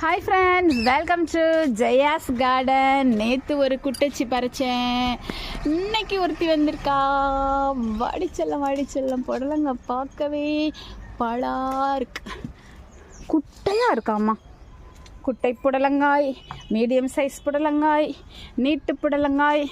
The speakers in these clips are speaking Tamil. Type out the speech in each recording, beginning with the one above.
Hi friends welcome to Jaya's garden நேற்று ஒரு குட்டச்சி பறிச்சேன். இன்னைக்கு ஒருத்தி வந்திருக்கா. வாடிச்செல்லம் வாடிச்செல்லம் புடலங்க பார்க்கவே பழா இருக்கு குட்டையாக இருக்காம்மா குட்டை புடலங்காய் மீடியம் சைஸ் புடலங்காய் நீட்டு புடலங்காய்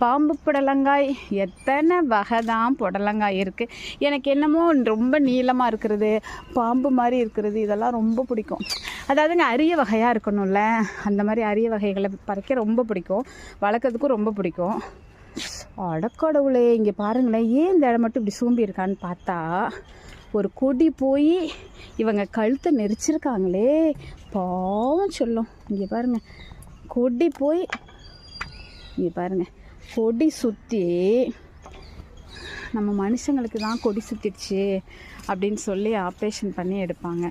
பாம்பு புடலங்காய் எத்தனை வகை தான் புடலங்காய் இருக்குது எனக்கு என்னமோ ரொம்ப நீளமாக இருக்கிறது பாம்பு மாதிரி இருக்கிறது இதெல்லாம் ரொம்ப பிடிக்கும். அதாவதுங்க அரிய வகையாக இருக்கணும்ல அந்த மாதிரி அரிய வகைகளை பறிக்க ரொம்ப பிடிக்கும். வளர்க்குறதுக்கும் ரொம்ப பிடிக்கும். அடக்கடவுளே இங்கே பாருங்களேன் ஏன் இந்த இடம் மட்டும் இப்படி சூம்பி இருக்கான்னு பார்த்தா ஒரு கொடி போய் இவங்க கழுத்தை நெரிச்சிருக்காங்களே. பாவம் சொல்லும். இங்கே பாருங்க கொடி போய் இங்கே பாருங்க கொடி சுற்றி நம்ம மனுஷங்களுக்கு தான் கொடி சுற்றிடுச்சு அப்படின்னு சொல்லி ஆப்ரேஷன் பண்ணி எடுப்பாங்க.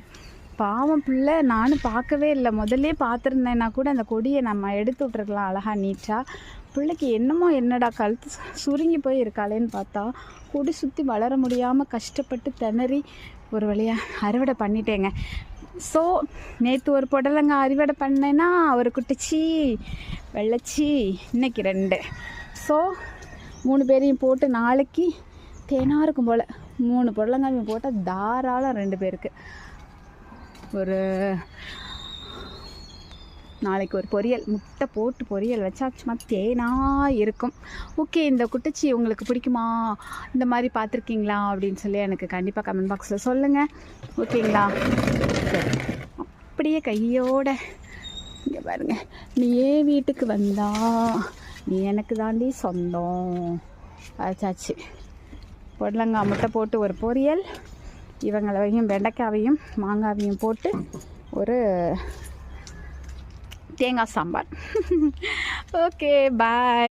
பாவம் பிள்ளை நானும் பார்க்கவே இல்லை. முதல்லே பார்த்துருந்தேன்னா கூட அந்த கொடியை நம்ம எடுத்து விட்ருக்கலாம் அழகாக நீட்டாக பிள்ளைக்கு என்னமோ என்னடா கழுத்து சு- சுருங்கி போய் இருக்காளேன்னு பார்த்தா கொடி சுற்றி வளர முடியாமல் கஷ்டப்பட்டு திணறி ஒரு வழியாக அறுவடை பண்ணிட்டேங்க. ஸோ நேற்று ஒரு புடலங்க அறுவடை பண்ணேன்னா ஒரு குட்டிச்சி வெள்ளச்சி இன்னைக்கு ரெண்டு. ஸோ மூணு பேரையும் போட்டு நாளைக்கு தேனாக இருக்கும் போல். மூணு புடலங்காயும் போட்டால் தாராளம் ரெண்டு பேருக்கு. ஒரு நாளைக்கு ஒரு பொரியல் முட்டை போட்டு பொரியல் வச்சா சும்மா தேனாக இருக்கும். ஓகே இந்த குட்டச்சி உங்களுக்கு பிடிக்குமா? இந்த மாதிரி பார்த்துருக்கீங்களா? அப்படின்னு சொல்லி எனக்கு கண்டிப்பாக கமெண்ட் பாக்ஸில் சொல்லுங்கள் ஓகேங்களா? அப்படியே கையோட இங்கே பாருங்கள் நீ ஏன் வீட்டுக்கு வந்தா? நீ எனக்கு தாண்டி சொந்தம். வச்சாச்சு புடலங்காய் முட்டை போட்டு ஒரு பொரியல். இவங்களையும் வெண்டைக்காவையும் மாங்காவையும் போட்டு ஒரு தேங்காய் சாம்பார். Okay bye